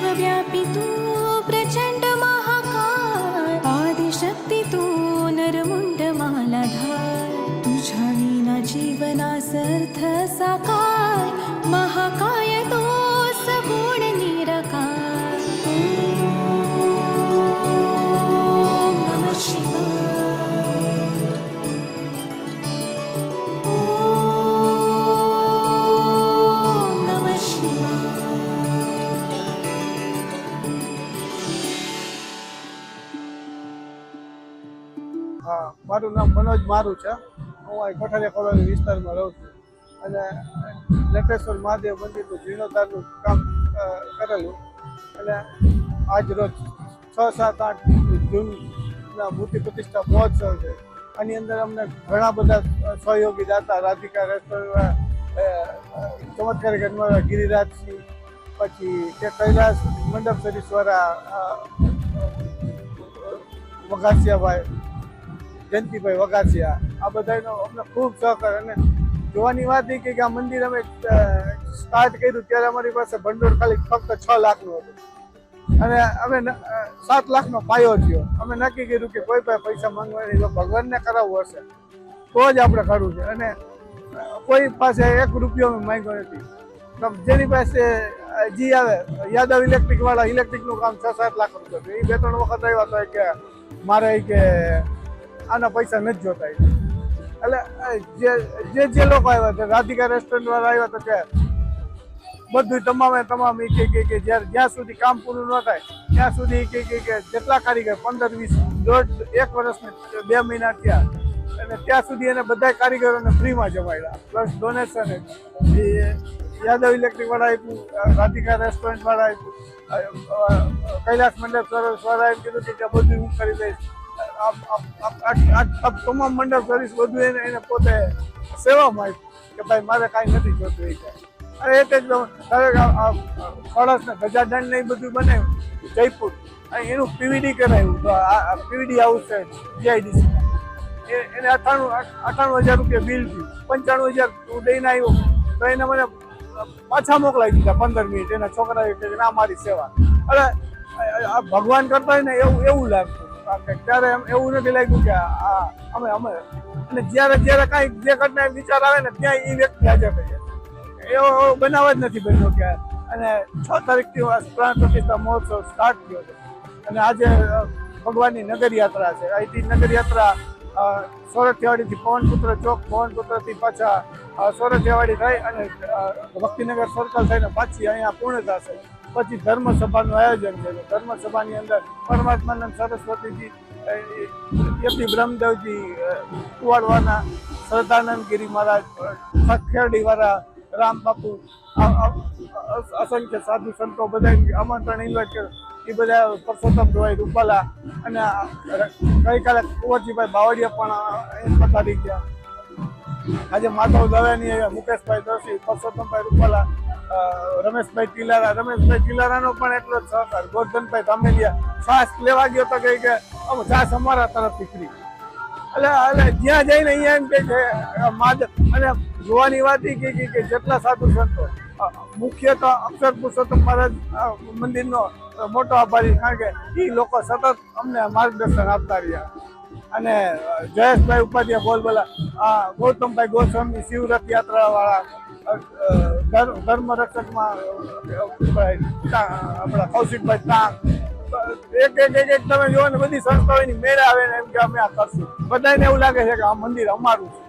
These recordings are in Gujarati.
सर्वव्यापितो प्रचण्ड હા, મારું નામ મનોજ મારું છે. હું અહીં કોઠારિયા કોલોની વિસ્તારમાં રહું છું. અને લેટેશ્વર મહાદેવ મંદિરનું જીર્ણોદ્ધારનું કામ કરેલું. અને આજ રોજ છ, સાત, આઠ જૂનના મૂર્તિ પ્રતિષ્ઠા મહોત્સવ છે. આની અંદર અમને ઘણા બધા સહયોગી દાતા, રાધિકા રેસ્ટોરન્ટ ચમત્કારી ગણવાળા ગિરિરાજસિંહ, પછી તે કૈલાસ મંડપ સરીસવાળા વઘાસિયાભાઈ જયંતિભાઈ વગાસિયા. આ બધાનો અમને ખૂબ સહકાર અને જોવાની વાત એ કે આ મંદિર અમે સ્ટાર્ટ કર્યું ત્યારે અમારી પાસે ભંડોળ ખાલી ફક્ત છ લાખનું હતું. અને અમે સાત લાખનો પાયો થયો. અમે નક્કી કર્યું કે કોઈ પાસે પૈસા માંગવાની ભગવાનને કરાવવું હશે. તો જ આપણે કરવું છે. અને કોઈ પાસે એક રૂપિયો અમે માંગ્યો નથી. જેની પાસે જી આવે, યાદવ ઇલેક્ટ્રિક વાળા ઇલેક્ટ્રિકનું કામ છ સાત લાખ રૂપિયા. એ બે ત્રણ વખત આવ્યા તો કે મારે કે આના પૈસા નથી જોતા એટલે જે જે જે લોકો આવ્યા હતા રાધિકા રેસ્ટોરન્ટ વાળા આવ્યા તો કે બધું તમામે તમામ એ કે જ્યારે જ્યાં સુધી કામ પૂરું ન થાય, ત્યાં સુધી એ કે કે જેટલા કારીગર, પંદર, વીસ, દોઢ, એક વર્ષને, બે મહિના થયા, અને ત્યાં સુધી એને બધા કારીગરોને ફ્રીમાં જમાડ્યા પ્લસ ડોનેશન યાદવ ઇલેક્ટ્રિક વાળા આપ્યું રાધિકા રેસ્ટોરન્ટ વાળા આપ્યું કૈલાસ મંડપ સર્વિસ વાળા એમ કીધું હતું કે બધું હું કરી દઈશ. તમામ મંડળ સર્વિસ બધું એને એને પોતે સેવામાં આપ્યું કે ભાઈ મારે કાંઈ નથી જોતું એ અને અરે એ જ કળશ ને ગજાદંડ ને એ બધું બનાવ્યું, જયપુર. અને એનું પીવીડી કરાયું તો આ પીવીડી હાઉસ છે જીઆઈડીસી એને અઠાણું અઠાણું હજાર રૂપિયા બિલ થયું. પંચાણું હજાર હું દઈને આવ્યો. તો એને મને પાછા મોકલાવી દીધા પંદર મિનિટ. એના છોકરાએ કે ના, મારી સેવા. એટલે ભગવાન કરતા હોય ને એવું એવું લાગતું. ત્યારે એમ એવું નથી લાગ્યું કે આ અમે અમે. અને જ્યારે જ્યારે કાંઈ જે ઘટના વિચાર આવે ને ત્યાં એ વ્યક્તિ હાજર થઈ જાય એવો બનાવ જ નથી બન્યો કે અને છ તારીખથી પ્રાણ પ્રતિષ્ઠા મહોત્સવ સ્ટાર્ટ થયો છે. અને આજે ભગવાનની નગર યાત્રા છે. અહીંથી નગર યાત્રા અ, સોરઠિયાવાડીથી પવનપુત્ર ચોક પવનપુત્રથી પાછા સોરઠિયાવાડી થઈ અને ભક્તિનગર સર્કલ થઈને પાછી અહીંયા પૂર્ણ થશે પછી ધર્મ સભાનું આયોજન છે ધર્મ સભાની અંદર પરમાત્માનંદ સરસ્વતીજી યતિ બ્રહ્મદેવજી કુવાડવાના શ્રદ્ધાનંદ ગિરી મહારાજ સખેરડીવાળા રામ બાપુ આ- આ- અ- અસંખ્ય સાધુ સંતો બધા આમંત્રણ ઇન્વાઇટ કર્યું એ બધા પરસોત્તમ ભાઈ રૂપાલા અને ગઈકાલે કુંવરજીભાઈ બાવળિયા પણ પધારી ગયા. આજે માધવ દવેની મુકેશભાઈ દોશી પરસોત્તમભાઈ રૂપાલા રમેશભાઈ ટીલારા રમેશભાઈ ટીલારાનો પણ એટલો જ સહકાર. ગોરધનભાઈ ધામેલિયા શ્વાસ લેવા ગયો તો કહે કે અમે શ્વાસ અમારા તરફથી ફ્રી. એટલે એટલે જ્યાં જઈને અહીંયા એમ કે છે માદ, અને જોવાની વાત એ કે જેટલા સાધુ સંતો મુખ્ય તો અક્ષર પુરુષોત્તમ મહારાજ મંદિરનો મોટો આભારી, કારણ કે એ લોકો સતત અમને માર્ગદર્શન આપતા રહ્યા. અને જયેશભાઈ ઉપાધ્યાય બોલબોલા ગૌતમભાઈ ગોસ્વામી શિવ રથયાત્રા વાળા ધર્મ રક્ષકમાં આપણા કૌશિકભાઈ ટાંક એક એક એક એક તમે જોવો ને, બધી સંસ્થાઓની મેળ આવે ને એમ કે અમે આ કરશું. બધાને એવું લાગે છે કે આ મંદિર અમારું છે.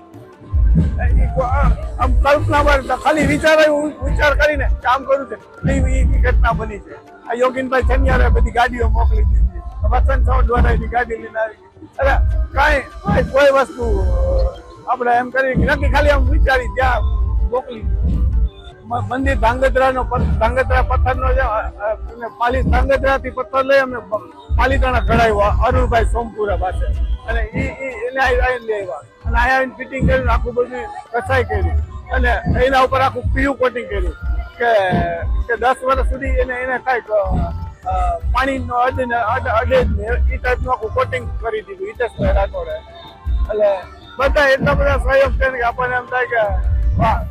આમ કલ્પના પર ખાલી વિચાર વિચાર કરીને કામ કર્યું છે. એ ઘટના બની છે. આ યોગીનભાઈ છનિયારે બધી ગાડીઓ મોકલી દીધી વસંત સાવ દ્વારા એની ગાડી લઈને આવી અરે, કાંઈ કાંઈ વસ્તુ આપણે એમ કરી નક્કી ખાલી આમ વિચારી ત્યાં મોકલી મંદિર ધાંગધ્રાનો ધાંગધ્રા પથ્થરનો છે પાલી ધાંગધ્રાથી પથ્થર લઈ અમે પાલિતાણા કઢાવ્યો અરુણભાઈ સોમપુરા પાસે. અને એ એને આઈને લઈ આવ્યા. અને અહીંયા આવીને ફિટિંગ કર્યું આખું બધું કસાઈ કરી અને એના ઉપર આખું પીયું કોટિંગ કર્યું. કે કે દસ વર્ષ સુધી એને એને કાંઈક પાણીનો અડે અડે એ ટાઈપનું આખું કોટિંગ કરી દીધું, હિતેશભાઈ રાઠોડે. એટલે બધા એટલા બધા સહયોગ કે આપણને એમ થાય કે, વાહ